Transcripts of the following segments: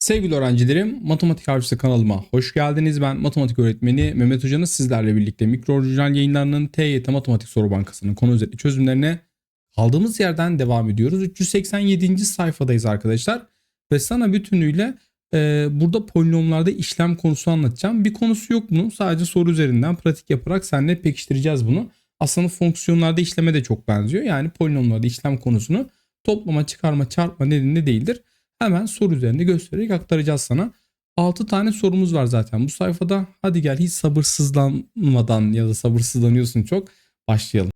Sevgili öğrencilerim, Matematik Avcısı kanalıma hoş geldiniz. Ben matematik öğretmeni Mehmet Hoca'nız sizlerle birlikte mikro orijinal yayınlarının TYT Matematik Soru Bankası'nın konu özetli çözümlerine kaldığımız yerden devam ediyoruz. 387. sayfadayız arkadaşlar. Ve sana bütünüyle e, burada polinomlarda işlem konusu anlatacağım. Bir konusu yok bunun. Sadece soru üzerinden pratik yaparak seninle pekiştireceğiz bunu. Aslında fonksiyonlarda işleme de çok benziyor. Yani polinomlarda işlem konusunu toplama, çıkarma, çarpma nedeni değildir. Hemen soru üzerinde göstererek aktaracağız sana. 6 tane sorumuz var zaten bu sayfada. Hadi gel hiç sabırsızlanmadan ya da sabırsızlanıyorsun çok başlayalım.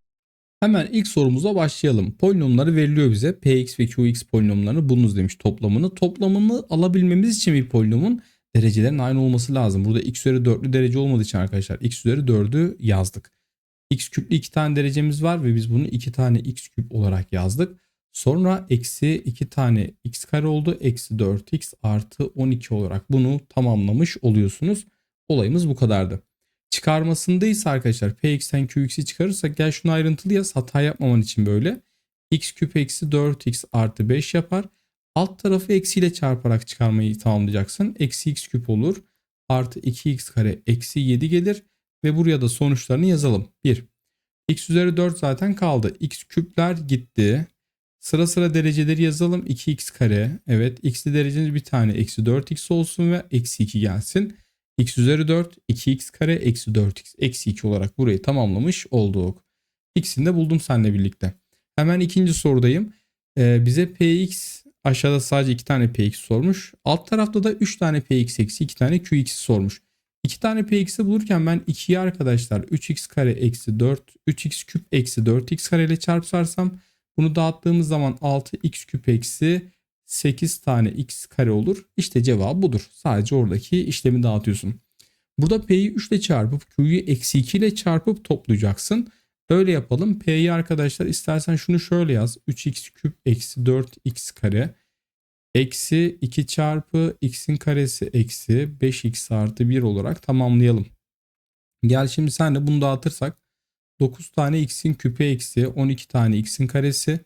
Hemen ilk sorumuza başlayalım. Polinomları veriliyor bize. Px ve qx polinomlarını bulunuz demiş toplamını. Toplamını alabilmemiz için bir polinomun derecelerin aynı olması lazım. Burada x üzeri 4'lü derece olmadığı için arkadaşlar x üzeri 4'ü yazdık. x küplü 2 tane derecemiz var ve biz bunu 2 tane x küp olarak yazdık. Sonra eksi 2 tane x kare oldu. Eksi 4x artı 12 olarak bunu tamamlamış oluyorsunuz. Olayımız bu kadardı. Çıkarmasındaysa arkadaşlar px'ten qx'i çıkarırsak gel şunu ayrıntılı yaz. Hata yapmaman için böyle. x küp eksi 4x artı 5 yapar. Alt tarafı eksiyle çarparak çıkarmayı tamamlayacaksın. Eksi x küp olur. Artı 2x kare eksi 7 gelir. Ve buraya da sonuçlarını yazalım. 1. x üzeri 4 zaten kaldı. x küpler gitti. Sıra sıra dereceleri yazalım. 2x kare. Evet x'li derecemiz bir tane. Eksi 4x olsun ve eksi 2 gelsin. x üzeri 4. 2x kare. Eksi 4x. Eksi 2 olarak burayı tamamlamış olduk. x'ini de buldum seninle birlikte. Hemen ikinci sorudayım. Ee, bize px aşağıda sadece 2 tane px sormuş. Alt tarafta da 3 tane px eksi 2 tane qx sormuş. 2 tane px'i bulurken ben 2'yi arkadaşlar 3x kare eksi 4 3x küp eksi 4x kare ile çarparsam bunu dağıttığımız zaman 6x küp eksi 8 tane x kare olur. İşte cevap budur. Sadece oradaki işlemi dağıtıyorsun. Burada p'yi 3 ile çarpıp q'yu eksi 2 ile çarpıp toplayacaksın. Öyle yapalım. P'yi arkadaşlar istersen şunu şöyle yaz. 3x küp eksi 4x kare eksi 2 çarpı x'in karesi eksi 5x artı 1 olarak tamamlayalım. Gel şimdi sen de bunu dağıtırsak 9 tane x'in küpü eksi 12 tane x'in karesi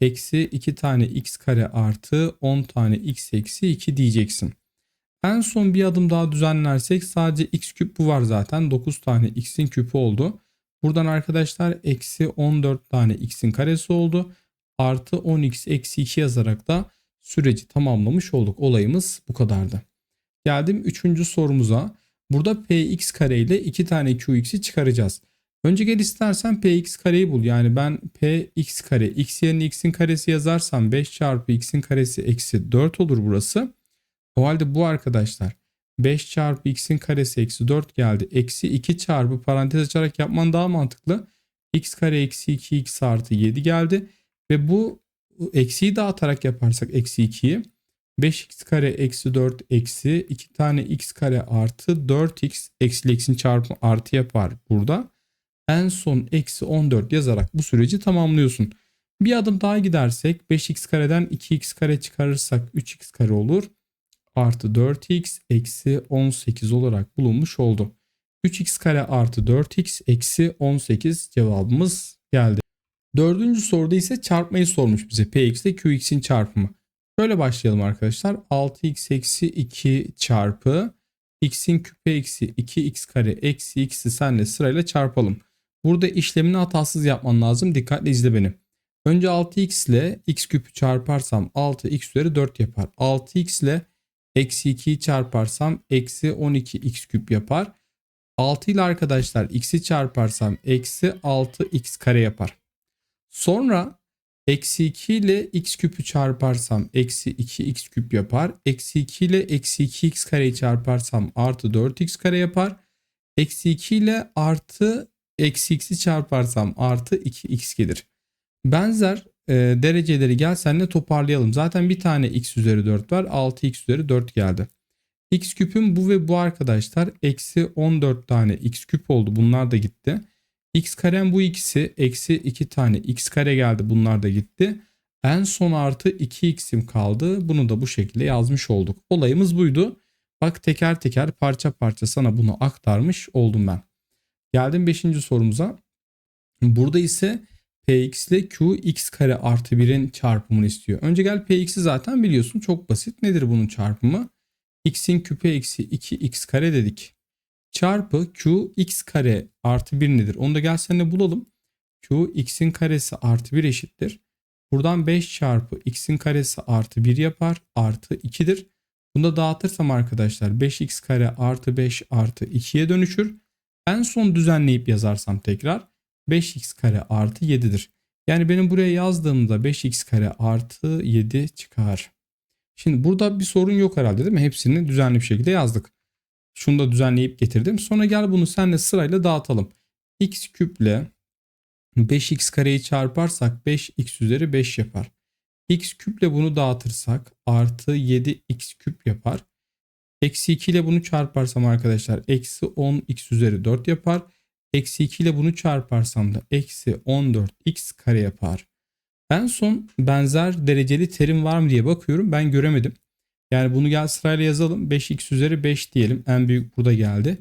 eksi 2 tane x kare artı 10 tane x eksi 2 diyeceksin. En son bir adım daha düzenlersek sadece x küp bu var zaten 9 tane x'in küpü oldu. Buradan arkadaşlar eksi 14 tane x'in karesi oldu. Artı 10x eksi 2 yazarak da süreci tamamlamış olduk. Olayımız bu kadardı. Geldim 3. sorumuza. Burada px kare ile 2 tane qx'i çıkaracağız. Önce gel istersen px kareyi bul. Yani ben px kare x yerine x'in karesi yazarsam 5 çarpı x'in karesi eksi 4 olur burası. O halde bu arkadaşlar 5 çarpı x'in karesi eksi 4 geldi. Eksi 2 çarpı parantez açarak yapman daha mantıklı. x kare eksi 2 x artı 7 geldi. Ve bu eksiyi dağıtarak yaparsak eksi 2'yi 5x kare eksi 4 eksi 2 tane x kare artı 4x eksi x'in çarpımı artı yapar burada en son eksi 14 yazarak bu süreci tamamlıyorsun. Bir adım daha gidersek 5x kareden 2x kare çıkarırsak 3x kare olur. Artı 4x eksi 18 olarak bulunmuş oldu. 3x kare artı 4x eksi 18 cevabımız geldi. Dördüncü soruda ise çarpmayı sormuş bize. px ile qx'in çarpımı. Şöyle başlayalım arkadaşlar. 6x eksi 2 çarpı x'in küpü eksi 2x kare eksi x'i senle sırayla çarpalım. Burada işlemini hatasız yapman lazım. Dikkatle izle beni. Önce 6x ile x küpü çarparsam 6x üzeri 4 yapar. 6x ile eksi 2'yi çarparsam eksi 12x küp yapar. 6 ile arkadaşlar x'i çarparsam eksi 6x kare yapar. Sonra eksi 2 ile x küpü çarparsam eksi 2x küp yapar. Eksi 2 ile eksi 2x kareyi çarparsam artı 4x kare yapar. Eksi 2 ile artı eksi x'i çarparsam artı 2x gelir. Benzer e, dereceleri gel senle toparlayalım. Zaten bir tane x üzeri 4 var. 6x üzeri 4 geldi. x küpüm bu ve bu arkadaşlar. Eksi 14 tane x küp oldu. Bunlar da gitti. x karem bu ikisi. Eksi 2 tane x kare geldi. Bunlar da gitti. En son artı 2x'im kaldı. Bunu da bu şekilde yazmış olduk. Olayımız buydu. Bak teker teker parça parça sana bunu aktarmış oldum ben. Geldim 5. sorumuza. Burada ise px ile qx kare artı 1'in çarpımını istiyor. Önce gel px'i zaten biliyorsun çok basit. Nedir bunun çarpımı? x'in küpü eksi 2x kare dedik. Çarpı q x kare artı 1 nedir? Onu da gel seninle bulalım. q x'in karesi artı 1 eşittir. Buradan 5 çarpı x'in karesi artı 1 yapar. Artı 2'dir. Bunu da dağıtırsam arkadaşlar 5x kare artı 5 artı 2'ye dönüşür. En son düzenleyip yazarsam tekrar 5x kare artı 7'dir. Yani benim buraya yazdığımda 5x kare artı 7 çıkar. Şimdi burada bir sorun yok herhalde değil mi? Hepsini düzenli bir şekilde yazdık. Şunu da düzenleyip getirdim. Sonra gel bunu seninle sırayla dağıtalım. x küple 5x kareyi çarparsak 5x üzeri 5 yapar. x küple bunu dağıtırsak artı 7x küp yapar. Eksi 2 ile bunu çarparsam arkadaşlar eksi 10x üzeri 4 yapar. Eksi 2 ile bunu çarparsam da eksi 14x kare yapar. En son benzer dereceli terim var mı diye bakıyorum. Ben göremedim. Yani bunu gel sırayla yazalım. 5x üzeri 5 diyelim. En büyük burada geldi.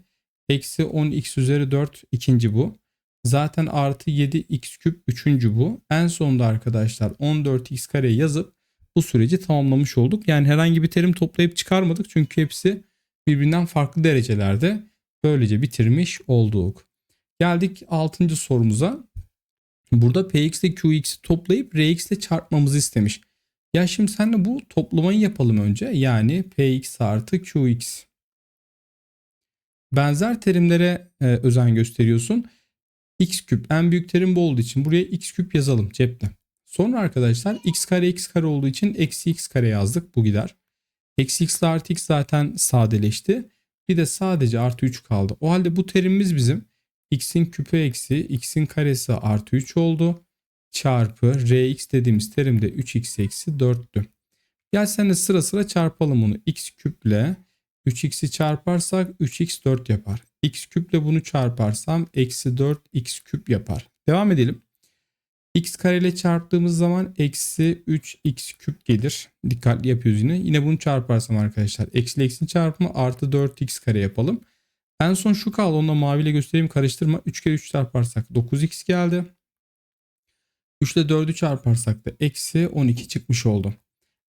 Eksi 10x üzeri 4 ikinci bu. Zaten artı 7x küp üçüncü bu. En sonunda arkadaşlar 14x kare yazıp bu süreci tamamlamış olduk. Yani herhangi bir terim toplayıp çıkarmadık. Çünkü hepsi birbirinden farklı derecelerde. Böylece bitirmiş olduk. Geldik 6. sorumuza. Burada px ile qx'i toplayıp rx ile çarpmamızı istemiş. Ya şimdi senle bu toplamayı yapalım önce. Yani px artı qx. Benzer terimlere e, özen gösteriyorsun. x küp en büyük terim bu olduğu için buraya x küp yazalım cepte. Sonra arkadaşlar x kare x kare olduğu için eksi x kare yazdık. Bu gider. Eksi x ile artı x zaten sadeleşti. Bir de sadece artı 3 kaldı. O halde bu terimimiz bizim x'in küpü eksi x'in karesi artı 3 oldu. Çarpı rx dediğimiz terim de 3x eksi 4'tü. Gel sen de sıra sıra çarpalım bunu. x küple 3x'i çarparsak 3x 4 yapar. x küple bunu çarparsam eksi 4 x küp yapar. Devam edelim. X kare ile çarptığımız zaman eksi 3x küp gelir. Dikkatli yapıyoruz yine. Yine bunu çarparsam arkadaşlar eksi eksi çarpımı artı 4x kare yapalım. En son şu kaldı. Onu da maviyle göstereyim karıştırma. 3 kere 3 çarparsak 9x geldi. 3 ile 4'ü çarparsak da eksi 12 çıkmış oldu.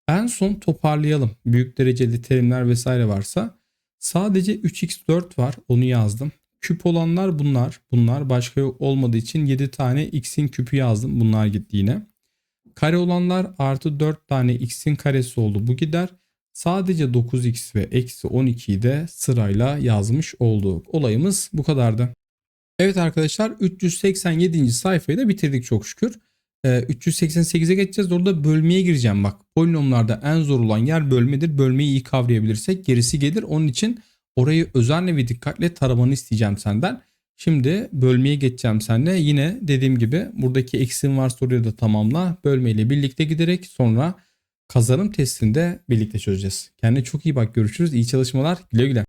En son toparlayalım. Büyük dereceli terimler vesaire varsa. Sadece 3x4 var. Onu yazdım. Küp olanlar bunlar. Bunlar başka yok olmadığı için 7 tane x'in küpü yazdım. Bunlar gitti yine. Kare olanlar artı 4 tane x'in karesi oldu. Bu gider. Sadece 9x ve eksi 12'yi de sırayla yazmış olduk. Olayımız bu kadardı. Evet arkadaşlar 387. sayfayı da bitirdik çok şükür. Ee, 388'e geçeceğiz. Orada bölmeye gireceğim bak. Polinomlarda en zor olan yer bölmedir. Bölmeyi iyi kavrayabilirsek gerisi gelir. Onun için orayı özenle ve dikkatle taramanı isteyeceğim senden. Şimdi bölmeye geçeceğim seninle. Yine dediğim gibi buradaki eksim varsa oraya da tamamla. Bölmeyle birlikte giderek sonra kazanım testinde birlikte çözeceğiz. Kendine çok iyi bak görüşürüz. İyi çalışmalar. Güle güle.